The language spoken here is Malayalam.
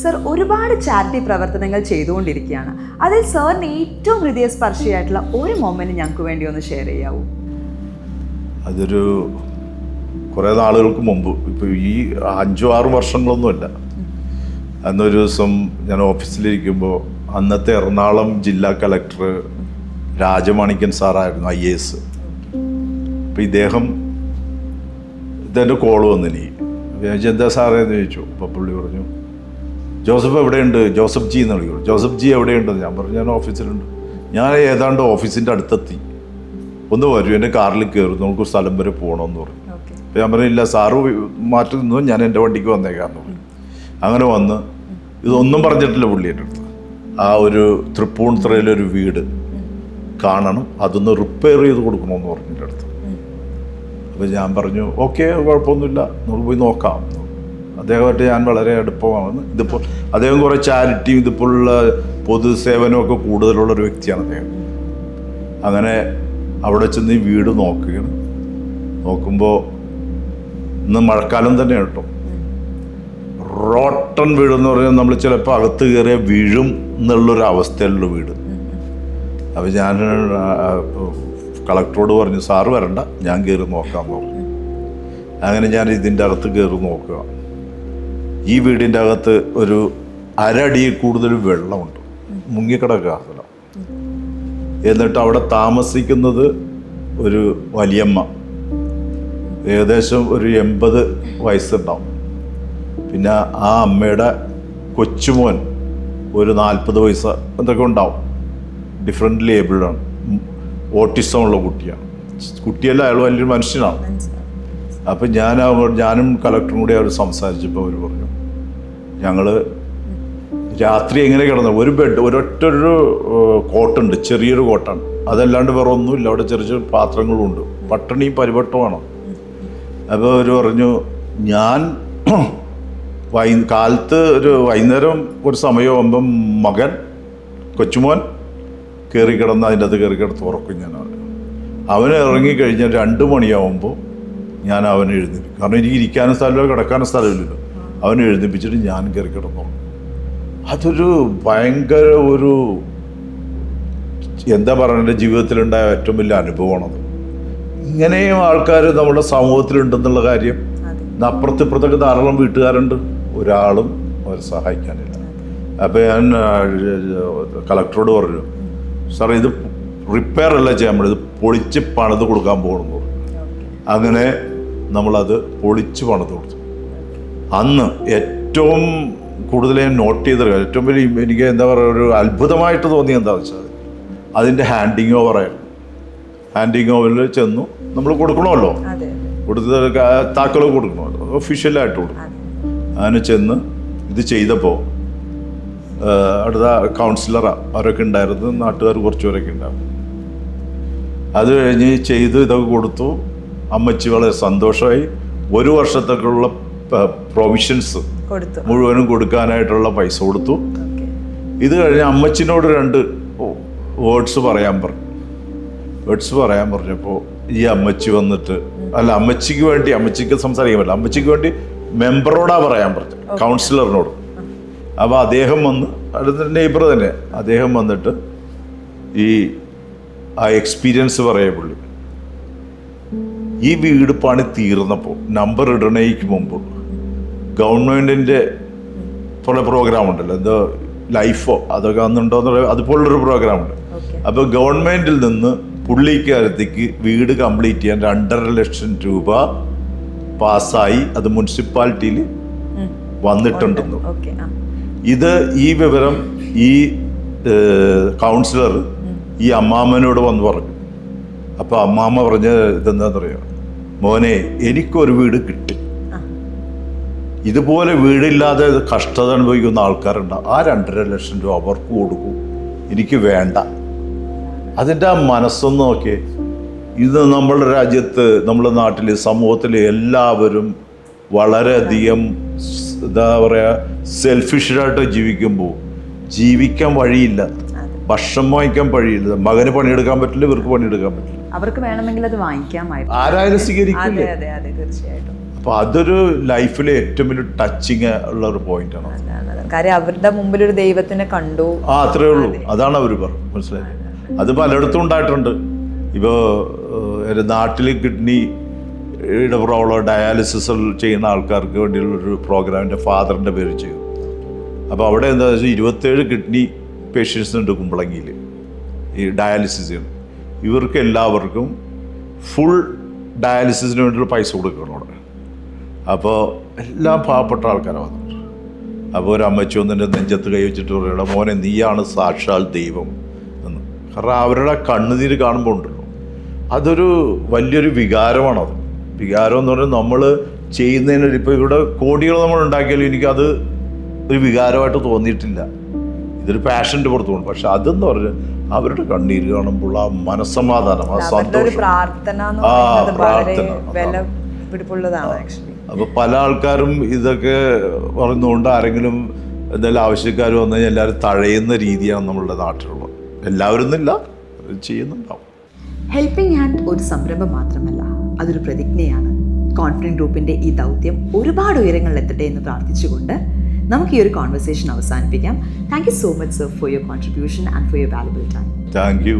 സർ ഒരുപാട് ചാരിറ്റി പ്രവർത്തനങ്ങൾ ചെയ്തുകൊണ്ടിരിക്കുകയാണ്. അതിൽ സാറിന് ഏറ്റവും ഹൃദയസ്പർശിയായിട്ടുള്ള ഒരു മൊമെന്റ് ഞങ്ങൾക്ക് വേണ്ടി ഒന്ന് ഷെയർ ചെയ്യാവൂ. അതൊരു കുറേ നാളുകൾക്ക് മുമ്പ്. ഇപ്പോൾ ഈ അഞ്ചോ ആറ് വർഷങ്ങളൊന്നുമല്ല. അന്നൊരു ദിവസം ഞാൻ ഓഫീസിലിരിക്കുമ്പോൾ അന്നത്തെ എറണാകുളം ജില്ലാ കളക്ടർ രാജമാണിക്യൻ സാറായിരുന്നു ഐ എ എസ്. അപ്പം ഇദ്ദേഹം ഇതെന്റെ കോൾ വന്നിനി. ഞാൻ ചോദിച്ചു, എന്താ സാറേ എന്ന് ചോദിച്ചു. അപ്പോൾ പുള്ളി പറഞ്ഞു ജോസഫ് എവിടെയുണ്ട്? ജോസഫ് ജി എന്ന് വിളിക്കും ജോസഫ് ജി എവിടെയുണ്ട്? ഞാൻ പറഞ്ഞു ഞാൻ ഓഫീസിലുണ്ട്. ഞാൻ ഏതാണ്ട് ഓഫീസിന്റെ അടുത്തെത്തി. ഒന്ന് വരൂ എന്റെ കാറിൽ കയറും നമുക്ക് സ്ഥലം വരെ പോകണമെന്ന് പറഞ്ഞു. അപ്പോൾ ഞാൻ പറഞ്ഞില്ല സാറ് മാറ്റി നിന്നു. ഞാൻ എന്റെ വണ്ടിക്ക് വന്നേക്കാന്ന് പറഞ്ഞു. അങ്ങനെ വന്ന് ഇതൊന്നും പറഞ്ഞിട്ടില്ല പുള്ളി എന്റെ അടുത്ത്. ആ ഒരു തൃപ്പൂണിത്തുറയിലൊരു വീട് കാണണം. അതൊന്ന് റിപ്പയർ ചെയ്ത് കൊടുക്കണമെന്ന് പറഞ്ഞു എന്റെ അടുത്ത്. അപ്പോൾ ഞാൻ പറഞ്ഞു ഓക്കെ കുഴപ്പമൊന്നുമില്ല. നമുക്ക് പോയി നോക്കാം. അദ്ദേഹമായിട്ട് ഞാൻ വളരെ അടുപ്പമാണ്. ഇതിപ്പോൾ അദ്ദേഹം കുറേ ചാരിറ്റിയും ഇതിപ്പോഴുള്ള പൊതുസേവനമൊക്കെ കൂടുതലുള്ളൊരു വ്യക്തിയാണ് അദ്ദേഹം. അങ്ങനെ അവിടെ ചെന്ന് ഈ വീട് നോക്കുകയാണ്. നോക്കുമ്പോൾ ഇന്ന് മഴക്കാലം തന്നെ കേട്ടോ. റോട്ടൺ വീട് എന്ന് പറഞ്ഞാൽ നമ്മൾ ചിലപ്പോൾ അകത്ത് കയറിയ വീഴും എന്നുള്ളൊരു അവസ്ഥയിലുള്ള വീട്. അപ്പോൾ ഞാൻ കളക്ടറോട് പറഞ്ഞു സാറ് വരണ്ട ഞാൻ കയറി നോക്കാൻ പറഞ്ഞു അങ്ങനെ ഞാൻ ഇതിന്റെ അകത്ത് കയറി നോക്കുക. ഈ വീടിന്റെ അകത്ത് ഒരു അരടിയിൽ കൂടുതൽ വെള്ളമുണ്ട്. മുങ്ങിക്കിടക്കുക സ്ഥലം എന്നിട്ട് അവിടെ താമസിക്കുന്നത് ഒരു വലിയമ്മ. ഏകദേശം ഒരു എൺപത് വയസ്സുണ്ടാവും. പിന്നെ ആ അമ്മയുടെ കൊച്ചുമോൻ ഒരു നാൽപ്പത് വയസ്സ് എന്തൊക്കെ ഉണ്ടാവും. ഡിഫറെന്റ് ലേബിളാണ് ഓട്ടിസം ഉള്ള കുട്ടിയാണ്. കുട്ടിയല്ല അയാൾ വലിയൊരു മനുഷ്യനാണ്. അപ്പം ഞാൻ ഞാനും കളക്ടറും കൂടി അവർ സംസാരിച്ചപ്പോൾ അവർ പറഞ്ഞു ഞങ്ങൾ രാത്രി എങ്ങനെ കിടന്നു? ഒരു ബെഡ് ഒരൊറ്റ ഒരു കോട്ടുണ്ട് ചെറിയൊരു കോട്ടാണ്. അതല്ലാണ്ട് വേറെ ഒന്നുമില്ല അവിടെ ചെറിയ ചെറിയ പാത്രങ്ങളുണ്ട്. പട്ടിണിയും പരിവട്ടമാണ്. അപ്പോൾ അവർ പറഞ്ഞു ഞാൻ വൈ കാലത്ത് ഒരു വൈകുന്നേരം ഒരു സമയമാകുമ്പം മകൻ കൊച്ചുമോൻ കയറി കിടന്ന് അതിന്റെ അത് കയറി കിടത്ത് ഉറക്കും ഞാൻ അവൻ ഇറങ്ങിക്കഴിഞ്ഞാൽ രണ്ട് മണിയാവുമ്പോൾ ഞാൻ അവനെ എഴുന്നേൽപ്പിക്കും. കാരണം എനിക്ക് ഇരിക്കാനും സ്ഥലമില്ല കിടക്കാനും സ്ഥലമില്ലല്ലോ. അവനെ എഴുന്നേൽപ്പിച്ചിട്ട് ഞാൻ കയറി കിടന്നു അതൊരു ഭയങ്കര ഒരു എന്താ പറയുക എന്റെ ജീവിതത്തിലുണ്ടായ ഏറ്റവും വലിയ അനുഭവമാണത്. ഇങ്ങനെയും ആൾക്കാർ നമ്മുടെ സമൂഹത്തിലുണ്ടെന്നുള്ള കാര്യം. അപ്പുറത്ത് ഇപ്പുറത്തൊക്കെ ധാരാളം വീട്ടുകാരുണ്ട്. ഒരാളും അവരെ സഹായിക്കാനില്ല. അപ്പോൾ ഞാൻ കളക്ടറോട് പറഞ്ഞു സാർ ഇത് റിപ്പയർ അല്ല ചെയ്യാൻ പറ്റും ഇത് പൊളിച്ച് പണിത് കൊടുക്കാൻ പോകണമെന്ന് പറഞ്ഞു. അങ്ങനെ നമ്മളത് പൊളിച്ചു പണിത് കൊടുത്തു. അന്ന് ഏറ്റവും കൂടുതൽ ഞാൻ നോട്ട് ചെയ്തത് ഏറ്റവും വലിയ എനിക്ക് എന്താ പറയുക ഒരു അത്ഭുതമായിട്ട് തോന്നി എന്താ വെച്ചാൽ അതിന്റെ ഹാൻഡിങ് ഓവറായിരുന്നു ഹാൻഡിങ് ഓവറിൽ ചെന്നു. നമ്മൾ കൊടുക്കണമല്ലോ. കൊടുത്ത് താക്കൾ കൊടുക്കണമല്ലോ. ഒഫീഷ്യലായിട്ട് കൊടുക്കും. അതെ. അങ്ങനെ ചെന്ന് ഇത് ചെയ്തപ്പോൾ അടുത്ത കൗൺസിലറാണ് അവരൊക്കെ ഉണ്ടായിരുന്നു. നാട്ടുകാർ കുറച്ചുപേരൊക്കെ ഉണ്ടായിരുന്നു. അത് കഴിഞ്ഞ് ചെയ്ത് ഇതൊക്കെ കൊടുത്തു. അമ്മച്ചി വളരെ സന്തോഷമായി. ഒരു വർഷത്തേക്കുള്ള പ്രൊവിഷൻസ് മുഴുവനും കൊടുക്കാനായിട്ടുള്ള പൈസ കൊടുത്തു. ഇത് കഴിഞ്ഞ് അമ്മച്ചിനോട് രണ്ട് വേർഡ്സ് പറയാൻ പറഞ്ഞു. വേർഡ്സ് പറയാൻ പറഞ്ഞപ്പോൾ ഈ അമ്മച്ചി വന്നിട്ട് അല്ല അമ്മച്ചിക്ക് വേണ്ടി അമ്മച്ചിക്ക് സംസാരിക്കാൻ പറ്റില്ല. അമ്മച്ചിക്ക് വേണ്ടി മെമ്പറോടാ പറയാൻ പറഞ്ഞു. കൗൺസിലറിനോട് അപ്പോൾ അദ്ദേഹം വന്ന് അടുത്ത നെയ്ബർ തന്നെ. അദ്ദേഹം വന്നിട്ട് ഈ ആ എക്സ്പീരിയൻസ് പറയാ പുള്ളി. ഈ വീട് പണി തീർന്നപ്പോൾ നമ്പർ ഇടണേക്ക് മുമ്പ് ഗവൺമെന്റിന്റെ പോലെ പ്രോഗ്രാം ഉണ്ടല്ലോ. എന്തോ ലൈഫോ അതൊക്കെ അന്നുണ്ടോ പറയുക അതുപോലുള്ളൊരു പ്രോഗ്രാം ഉണ്ട്. അപ്പോൾ ഗവൺമെന്റിൽ നിന്ന് പുള്ളിക്കാലത്തേക്ക് വീട് കംപ്ലീറ്റ് ചെയ്യാൻ രണ്ടര ലക്ഷം രൂപ പാസ്സായി അത് മുനിസിപ്പാലിറ്റിയിൽ വന്നിട്ടുണ്ടെന്നു. ഇത് ഈ വിവരം ഈ കൗൺസിലർ ഈ അമ്മാമ്മനോട് വന്ന് പറഞ്ഞു. അപ്പോൾ അമ്മാമ്മ പറഞ്ഞ ഇതെന്താണെന്ന് അറിയാം മോനെ എനിക്കൊരു വീട് കിട്ടി. ഇതുപോലെ വീടില്ലാതെ കഷ്ടത അനുഭവിക്കുന്ന ആൾക്കാരുണ്ട്. ആ രണ്ടര ലക്ഷം രൂപ അവർക്ക് കൊടുക്കും. എനിക്ക് വേണ്ട. അതിന്റെ ആ മനസ്സൊന്ന് നോക്കിയേ. ഇത് നമ്മുടെ രാജ്യത്ത് നമ്മുടെ നാട്ടിൽ സമൂഹത്തിൽ എല്ലാവരും വളരെയധികം എന്താ പറയുക സെൽഫിഷായിട്ട് ജീവിക്കുമ്പോൾ ജീവിക്കാൻ വഴിയില്ല. ഭക്ഷണം വാങ്ങിക്കാൻ വഴിയില്ല. മകന് പണിയെടുക്കാൻ പറ്റില്ല ഇവർക്ക് പണിയെടുക്കാൻ പറ്റില്ല. അവർക്ക് വേണമെങ്കിൽ അത് വാങ്ങിക്കാമായിരുന്നു. ആരായാലും അതെ സ്വീകരിക്കില്ലേ? അതെ അതെ തീർച്ചയായിട്ടും. അപ്പോൾ അതൊരു ലൈഫിലെ ഏറ്റവും വലിയ ടച്ചിങ് ഉള്ള ഒരു പോയിന്റാണ് ആണ് കാര്യം അവരുടെ മുമ്പിൽ ഒരു ദൈവത്തിനെ കണ്ടു. ആ അത്രേ ഉള്ളൂ. അതാണ് അവർ പറഞ്ഞു മനസ്സിലായി? അത് പലയിടത്തും ഉണ്ടായിട്ടുണ്ട്. ഇപ്പോൾ നാട്ടിൽ കിഡ്നി പ്രോബ്ലം ഡയാലിസിസ് ചെയ്യുന്ന ആൾക്കാർക്ക് വേണ്ടിയുള്ള ഒരു പ്രോഗ്രാം ഫാദറിന്റെ ഫാദറിന്റെ പേര് ചെയ്തു. അപ്പോൾ അവിടെ എന്താ വെച്ചാൽ ഇരുപത്തേഴ് കിഡ്നി പേഷ്യൻസ് ഉണ്ട് കുമ്പളങ്ങിയിൽ ഈ ഡയാലിസിസ് ചെയ്യണം ഇവർക്ക് എല്ലാവർക്കും ഫുൾ ഡയാലിസിസിന് വേണ്ടിയിട്ട് പൈസ കൊടുക്കണം അവിടെ. അപ്പോൾ എല്ലാം പാവപ്പെട്ട ആൾക്കാരാണ് വന്നിട്ട് അപ്പോൾ ഒരു അമ്മച്ചി ഒന്നിന്റെ നെഞ്ചത്ത് കൈ വെച്ചിട്ട് പറയണം മോനെ നീയാണ് സാക്ഷാൽ ദൈവം എന്ന്. കാരണം അവരുടെ കണ്ണുനീര് കാണുമ്പോൾ ഉണ്ടല്ലോ. അതൊരു വലിയൊരു വികാരമാണത് വികാരം എന്ന് പറഞ്ഞാൽ നമ്മൾ ചെയ്യുന്നതിനൊരു ഇപ്പോൾ ഇവിടെ കോടികൾ നമ്മൾ ഉണ്ടാക്കിയാലും എനിക്കത് ഒരു വികാരമായിട്ട് തോന്നിയിട്ടില്ല. ഇതൊരു പാഷന്റെ പുറത്ത് പോകും പക്ഷെ അതെന്ന് പറഞ്ഞാൽ അവരുടെ കണ്ണീര് കാണുമ്പോൾ ആ മനസ്സമാധാനം ആ സന്തോഷം. പ്രാർത്ഥന എന്ന് ആ, പ്രാർത്ഥന, അപ്പൊ ആക്ച്വലി അപ്പോൾ പല ആൾക്കാരും ഇതൊക്കെ പറയുന്നതുകൊണ്ട് ആരെങ്കിലും എന്തെങ്കിലും ആവശ്യക്കാർ വന്നു കഴിഞ്ഞാൽ എല്ലാവരും തഴയുന്ന രീതിയാണ് നമ്മളുടെ നാട്ടിലുള്ളത്. എല്ലാവരും ഇല്ല ചെയ്യുന്നുണ്ടാവും. ഹെൽപ്പിംഗ് ഹാൻഡ് ഒരു സംരംഭം മാത്രമല്ല അതൊരു പ്രതിജ്ഞയാണ്. കോൺഫിഡന്റ് ഗ്രൂപ്പിന്റെ ഈ ദൗത്യം ഒരുപാട് ഉയരങ്ങളിൽ എത്തട്ടെ എന്ന് പ്രാർത്ഥിച്ചുകൊണ്ട് നമുക്ക് ഈ ഒരു കോൺവെർസേഷൻ അവസാനിപ്പിക്കാം. Thank you so much sir for your contribution and for your valuable time thank you